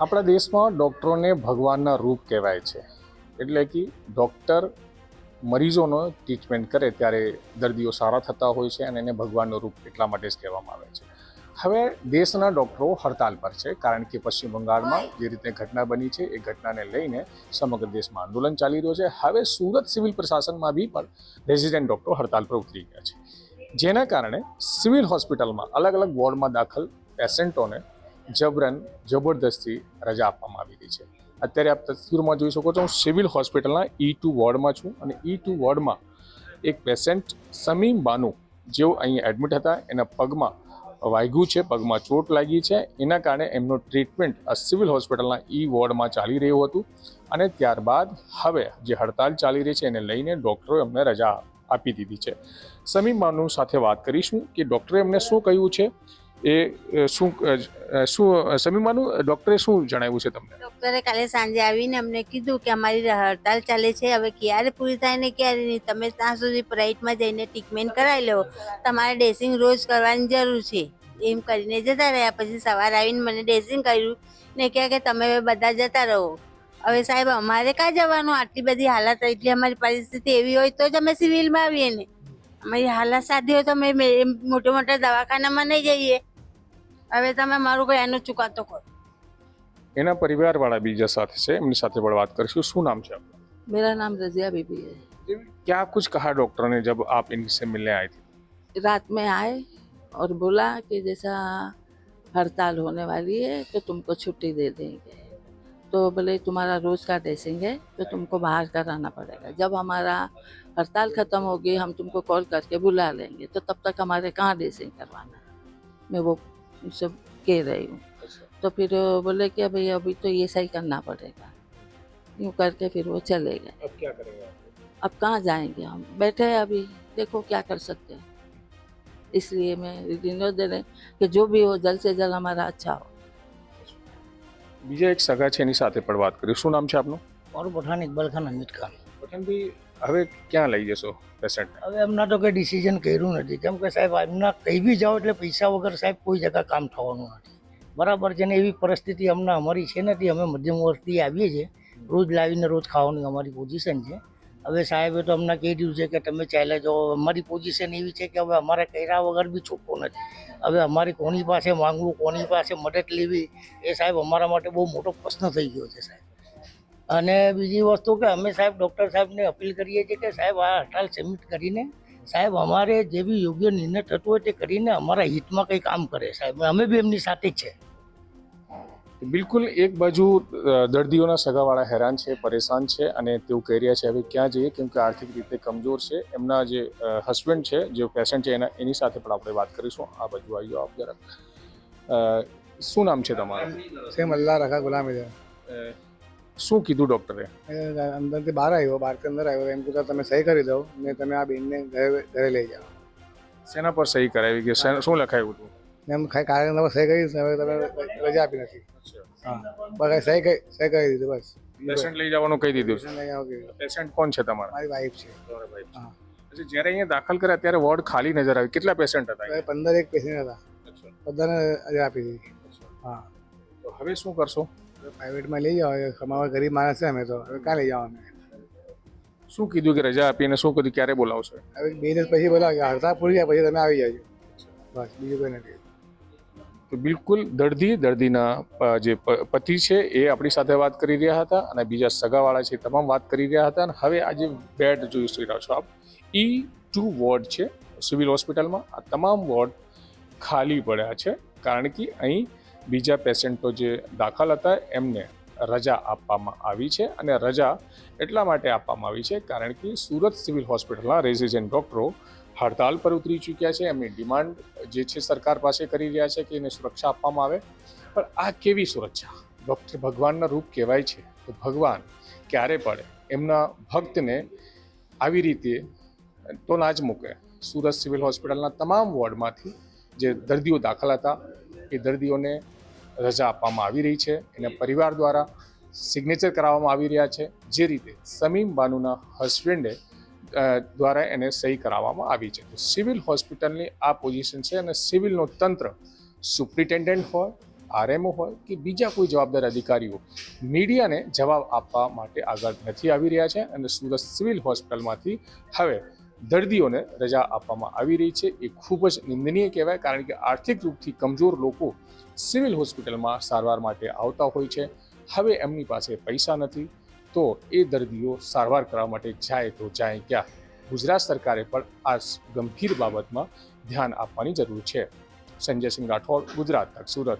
આપણા દેશમાં ડૉક્ટરોને ભગવાનના રૂપ કહેવાય છે. એટલે કે ડૉક્ટર મરીઝોનો ટ્રીટમેન્ટ કરે ત્યારે દર્દીઓ સારા થતા હોય છે અને એને ભગવાનનું રૂપ એટલા માટે જ કહેવામાં આવે છે. હવે દેશના ડૉક્ટરો હડતાલ પર છે, કારણ કે પશ્ચિમ બંગાળમાં જે રીતે ઘટના બની છે, એ ઘટનાને લઈને સમગ્ર દેશમાં આંદોલન ચાલી રહ્યું છે. હવે સુરત સિવિલ પ્રશાસનમાં બી પણ રેઝિડેન્ટ ડૉક્ટરો હડતાલ પર ઉતરી ગયા છે. જેના કારણે સિવિલ હોસ્પિટલમાં અલગ અલગ વોર્ડમાં દાખલ પેશન્ટોને જબરન, જબરદસ્તી રજા આપવામાં આવી રહી છે. અત્યારે આપ તસવીરમાં જોઈ શકો છો, હું સિવિલ હોસ્પિટલના ઈ ટુ વોર્ડમાં છું અને ઈ ટુ વોર્ડમાં એક પેશન્ટ સમીમ બાનુ, જેઓ અહીં એડમિટ હતા, એના પગમાં વાગ્યું છે, પગમાં ચોટ લાગી છે. એના કારણે એમનો ટ્રીટમેન્ટ આ સિવિલ હોસ્પિટલના ઈ વોર્ડમાં ચાલી રહ્યું હતું અને ત્યારબાદ હવે જે હડતાલ ચાલી રહી છે, એને લઈને ડૉક્ટરોએ અમને રજા આપી દીધી છે. સમીમ બાનુ સાથે વાત કરીશું કે ડૉક્ટરે એમને શું કહ્યું છે? એ શું શું સમીમાનું ડૉક્ટરે શું જણાવ્યું છે તમને? ડોક્ટરે કાલે સાંજે આવીને અમને કીધું કે અમારી હડતાલ ચાલે છે. હવે ક્યારે પૂરી થાય ને ક્યારે નહીં? તમે ત્યાં સુધી પ્રાઇટમાં જઈને ટ્રીટમેન્ટ કરાવી લો. તમારે ડ્રેસિંગ રોજ કરવાની જરૂર છે. એમ કરીને જતા રહ્યા. પછી સવારે આવીને મને ડ્રેસિંગ કર્યું ને કહે કે તમે બધા જતા રહો. હવે સાહેબ, અમારે ક્યાં જવાનું? આટલી બધી હાલત એટલી અમારી પરિસ્થિતિ એવી હોય તો જ અમે સિવિલમાં આવીએ ને. અમારી હાલત સાદી હોય તો અમે મોટા મોટા દવાખાનામાં નહીં જઈએ. હવે તમે મારું કોઈ એનો ચુકાતો કરો એના પરિવારવાળા બીજા સાથે છે એમની સાથે પણ વાત કરીશું શું નામ છે આપનું मेरा नाम रजिया बीबी है क्या कुछ कहा डॉक्टर ने जब आप इनसे मिलने आए थे रात में आए और बोला कि जैसा हड़ताल होने वाली है तो तुमको छुट्टी दे देंगे तो बोले तुम्हारा रोज का ड्रेसिंग है तो तुमको बाहर कराना पड़ेगा जब हमारा हड़ताल खत्म होगी हम तुमको कॉल करके बुला लेंगे तो तब तक हमारे कहाँ ड्रेसिंग करवाना है मैं वो सब कह रही हूँ तो फिर बोले कि भाई अभी तो ये सही करना पड़ेगा यूँ करके फिर वो चले गए अब क्या करेंगे अब कहाँ जाएंगे हम बैठे हैं अभी देखो क्या कर सकते हैं इसलिए मैं रिन्यू दे रही कि जो भी हो जल्द से जल्द हमारा अच्छा हो બીજા એક સગા છે એની સાથે પણ વાત કરીશું શું નામ છે આપનું મારું પઠાણ ઇકબાલ ખાન અમિત ખાન પઠાણભાઈ હવે ક્યાં લઈ જશો પેશન્ટ હવે એમના તો કંઈ ડિસિઝન કર્યું નથી. કેમ કે સાહેબ, એમના કંઈ બી જાઓ એટલે પૈસા વગર સાહેબ કોઈ જગ્યા કામ થવાનું નથી. બરાબર છે ને, એવી પરિસ્થિતિ અમને અમારી છે નથી અમે મધ્યમ વર્ષથી આવીએ છીએ. રોજ લાવીને રોજ ખાવાની અમારી પોઝિશન છે. હવે સાહેબે તો અમને કહી દીધું છે કે તમે ચાલ્યા જાઓ. અમારી પોઝિશન એવી છે કે હવે અમારે કર્યા વગર બી છૂટકો નથી. હવે અમારી કોની પાસે માંગવું, કોની પાસે મદદ લેવી, એ સાહેબ અમારા માટે બહુ મોટો પ્રશ્ન થઈ ગયો છે સાહેબ. અને બીજી વસ્તુ કે અમે સાહેબ ડૉક્ટર સાહેબને અપીલ કરીએ છીએ કે સાહેબ આ હડતાલ સબમિટ કરીને સાહેબ અમારે જે બી યોગ્ય નિર્ણય થતો હોય તે કરીને અમારા હિતમાં કંઈ કામ કરે સાહેબ. અમે બી એમની સાથે જ છે. બિલકુલ એક બાજુ દર્દીઓના સગાવાળા હેરાન છે પરેશાન છે અને તેઓ કહી રહ્યા છે હવે ક્યાં જઈએ? કેમ કે આર્થિક રીતે કમજોર છે. એમના જે હસબન્ડ છે જે પેશન્ટ છે એના એની સાથે પણ આપણે વાત કરીશું. આ બાજુ આવી જાઓ આપ જરા શું નામ છે તમારું? સેમ અલ્લાહ રખા ગુલામ શું કીધું ડૉક્ટરે? અંદરથી બહાર આવ્યો બહારથી અંદર આવ્યો. એમ કીધું તમે સહી કરી દો ને તમે આ બેનને ઘરે ઘરે લઈ જાઓ. શેના પર સહી કરાવી કે શું લખાયું હતું? એમ ખાઈ કારણ તમે સહી કરી હવે તમે રજા આપી નથી. હા. બસ સહી કરી સહી કરી દીધું બસ. પેશન્ટ લઈ જવાનું કહી દીધું. પેશન્ટ કોણ છે તમારા? મારી વાઈફ છે. હા. પછી જ્યારે અહીંયા દાખલ કર્યા ત્યારે વોર્ડ ખાલી નજર આવી. કેટલા પેશન્ટ હતા પંદર એક પેશન્ટ હતા. બધાને રજા આપી દીધી. હા. તો હવે શું કરશો? પ્રાઇવેટમાં લઈ જાઓ અમારા ગરીબ માણસ છે અમે તો. હવે ક્યાં લઈ જાઓ અમે? શું કીધું કે રજા આપીને શું કીધું ક્યારે બોલાવશો? હવે બે દિવસ પછી બોલાવો કે હડતાલ પૂરી જાય પછી તમે આવી જાજો. બસ બીજું કોઈ નથી. તો બિલકુલ દર્દી દર્દીના જે પતિ છે એ આપણી સાથે વાત કરી રહ્યા હતા અને બીજા સગાવાળા છે તમામ વાત કરી રહ્યા હતા. અને હવે આજે બેડ જોઈ જોઈ રહ્યા છો આપ ઈ ટુ વોર્ડ છે સિવિલ હોસ્પિટલમાં. આ તમામ વોર્ડ ખાલી પડ્યા છે. કારણ કે અહીં બીજા પેશન્ટો જે દાખલ હતા, એમને રજા આપવામાં આવી છે અને રજા એટલા માટે આપવામાં આવી છે કારણ કે સુરત સિવિલ હોસ્પિટલના રેઝિડેન્ટ ડૉક્ટરો હડતાલ પર ઉતરી ચૂક્યા છે. એમની ડિમાન્ડ જે છે સરકાર પાસે કરી રહ્યા છે કે એને સુરક્ષા આપવામાં આવે. પણ આ કેવી સુરક્ષા? ડૉક્ટર ભગવાનના રૂપ કહેવાય છે. તો ભગવાન ક્યારે પડે? એમના ભક્તને આવી રીતે તો ના જ મૂકે. સુરત સિવિલ હોસ્પિટલના તમામ વોર્ડમાંથી જે દર્દીઓ દાખલ હતા, એ દર્દીઓને રજા આપવામાં આવી રહી છે. એને પરિવાર દ્વારા સિગ્નેચર કરાવવામાં આવી રહ્યા છે. જે રીતે સમીમ બાનુના હસબન્ડે દ્વારા એને સહી કરાવવામાં આવી છે. તો સિવિલ હોસ્પિટલની આ પોઝિશન છે અને સિવિલનું તંત્ર સુપ્રિન્ટેન્ડન્ટ હોય આરએમઓ હોય કે બીજા કોઈ જવાબદાર અધિકારીઓ મીડિયાને જવાબ આપવા માટે આગળ નથી આવી રહ્યા છે અને સુરત સિવિલ હોસ્પિટલમાંથી હવે દર્દીઓને રજા આપવામાં આવી રહી છે. એ ખૂબ જ નિંદનીય કહેવાય કારણ કે આર્થિક રૂપથી કમજોર લોકો સિવિલ હોસ્પિટલમાં સારવાર માટે આવતા હોય છે. હવે એમની પાસે પૈસા નથી. તો એ દર્દીઓ સારવાર કરવા માટે જાય તો જાય ક્યાં? ગુજરાત સરકારે પણ આ ગંભીર બાબતમાં ધ્યાન આપવાની જરૂર છે. સંજયસિંહ રાઠોડ, ગુજરાત તક સુરત.